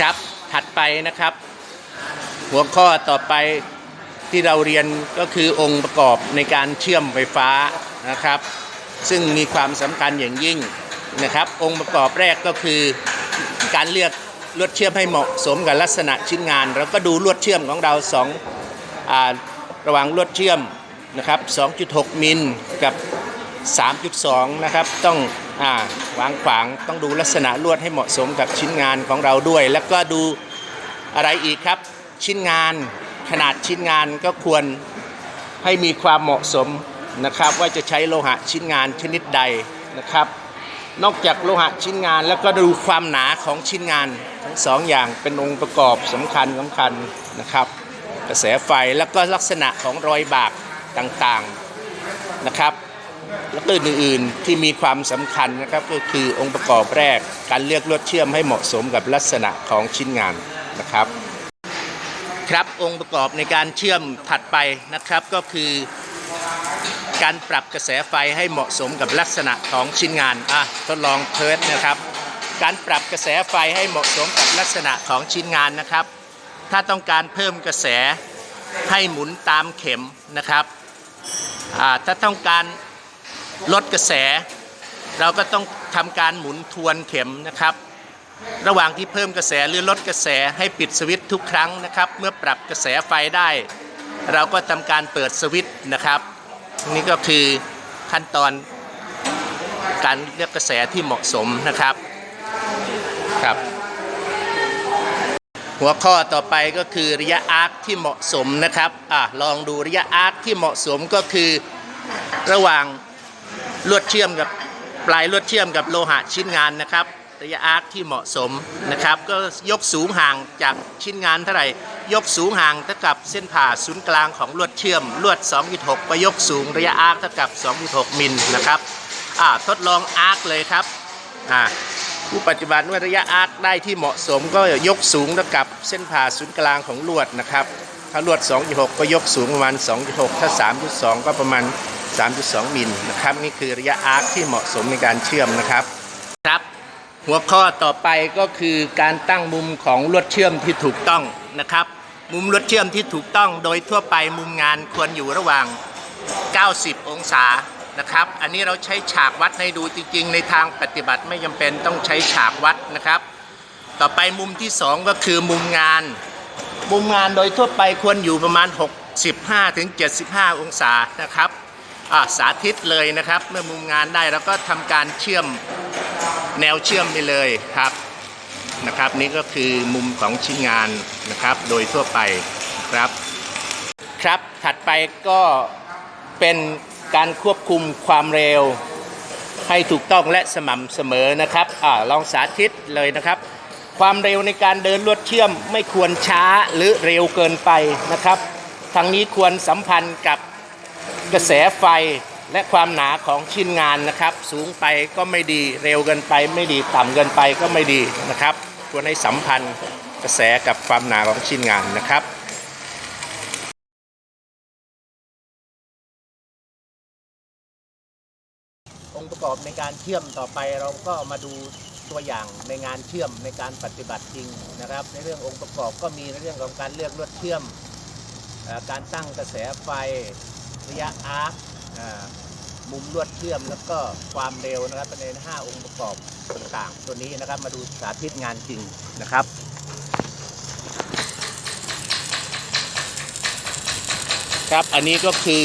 ครับถัดไปนะครับ หัวข้อต่อไปที่เราเรียนก็คือองค์ประกอบในการเชื่อมไฟฟ้านะครับ ซึ่งมีความสำคัญอย่างยิ่งนะครับ องค์ประกอบแรกก็คือการเลือกลวดเชื่อมให้เหมาะสมกับลักษณะชิ้นงาน เราก็ดูลวดเชื่อมของเราสองระหว่างลวดเชื่อมนะครับ 2.6 มิลกับ 3.2 นะครับ ต้อง วางขวางต้องดูลักษณะลวดให้เหมาะสมกับชิ้นงานของเราด้วย แล้วก็ดูอะไรอีกครับ ชิ้นงานขนาดชิ้นงานก็ควรให้มีความเหมาะสมนะครับ ว่าจะใช้โลหะชิ้นงานชนิดใดนะครับ นอกจากโลหะชิ้นงานแล้วก็ดูความหนาของชิ้นงานทั้งสองอย่างเป็นองค์ประกอบสำคัญสำคัญนะครับ กระแสไฟแล้วก็ลักษณะของรอยบากต่างๆนะครับ แล้วก็อื่นๆที่มีความสำคัญนะครับก็คือองค์ประกอบแรกการเลือกลวดเชื่อมให้เหมาะสมกับลักษณะของชิ้นงานนะครับครับองค์ประกอบในการเชื่อมถัดไปนะครับก็คือ การปรับกระแสไฟให้เหมาะสมกับลักษณะของชิ้นงานอะทดลองเพิร์ดนะครับ การปรับกระแสไฟให้เหมาะสมกับลักษณะของชิ้นงานนะครับ ถ้าต้องการเพิ่มกระแสให้หมุนตามเข็มนะครับอ่าถ้าต้องการ ลดกระแส เราก็ต้องทำการหมุนทวนเข็มนะครับ ระหว่างที่เพิ่มกระแสหรือลดกระแสให้ปิดสวิตช์ทุกครั้งนะครับ เมื่อปรับกระแสไฟได้ เราก็ทำการเปิดสวิตช์นะครับ นี่ก็คือขั้นตอนการเลือกกระแสที่เหมาะสมนะครับครับหัวข้อต่อไปก็คือระยะอาร์คที่เหมาะสมนะครับอะลองดูระยะอาร์คที่เหมาะสมก็คือระหว่าง ลวดเชื่อมกับปลายลวดเชื่อมกับโลหะชิ้นงานนะครับระยะอาร์คที่เหมาะสมนะครับ ก็ยกสูงห่างจากชิ้นงานเท่าไหร่ ยกสูงห่างเท่ากับเส้นผ่าศูนย์กลางของลวดเชื่อม ลวด 2.6ก็ยกสูงระยะอาร์คเท่ากับ 2.6 มิลนะครับอ่าทดลองอาร์คเลยครับอ่าผู้ปฏิบัติว่าระยะอาร์คได้ที่เหมาะสมก็ยกสูงเท่ากับเส้นผ่าศูนย์กลางของลวดนะครับ ถ้าลวด 2.6 ก็ยกสูงประมาณ 2.6 ถ้า 3.2 ก็ประมาณ 3.2 มิลนะครับ นี่คือระยะอาร์คที่เหมาะสมในการเชื่อมนะครับครับ หัวข้อต่อไปก็คือการตั้งมุมของลวดเชื่อมที่ถูกต้องนะครับ มุมลวดเชื่อมที่ถูกต้องโดยทั่วไปมุมงานควรอยู่ระหว่าง 90 องศานะครับ อันนี้เราใช้ฉากวัดให้ดูจริงๆ ในทางปฏิบัติไม่จำเป็นต้องใช้ฉากวัดนะครับ ต่อไปมุมที่ 2 ก็คือมุมงาน มุมงานโดยทั่วไปควรอยู่ประมาณ 65ถึง75 องศานะครับ สาธิตเลยนะครับ เมื่อมุมงานได้เราก็ทำการเชื่อมแนวเชื่อมไปเลยครับนะครับ นี่ก็คือมุมของชิ้นงานนะครับโดยทั่วไปครับ ครับถัดไปก็เป็นการควบคุมความเร็ว ให้ถูกต้องและสม่ำเสมอนะครับอ่าลองสาธิตเลยนะครับ ความเร็วในการเดินลวดเชื่อมไม่ควรช้าหรือเร็วเกินไปนะครับทางนี้ควรสัมพันธ์กับ กระแสไฟและความหนาของชิ้นงานนะครับ สูงไปก็ไม่ดีเร็วเกินไปไม่ดีต่ำเกินไปก็ไม่ดีนะครับควรให้สัมพันธ์กระแสกับความหนาของชิ้นงานนะครับองค์ประกอบในการเชื่อมต่อไปเราก็มาดูตัวอย่างในงานเชื่อมในการปฏิบัติจริงนะครับ ในเรื่ององค์ประกอบก็มีในเรื่องของการเลือกลวดเชื่อม การตั้งกระแสไฟ ระยะอาร์คมุมลวดเชื่อมแล้วก็ความเร็วนะครับเป็นใน5องค์ประกอบต่างๆ ตัวนี้นะครับมาดูสาธิตงานจริงนะครับครับอันนี้ก็คือ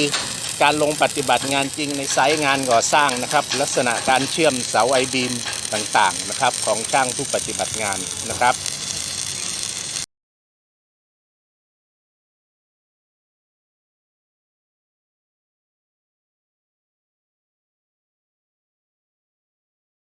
การลงปฏิบัติงานจริงในไซต์งานก่อสร้างนะครับ ลักษณะการเชื่อมเสาไอบีมต่างๆนะครับ ของช่างผู้ปฏิบัติงานนะครับ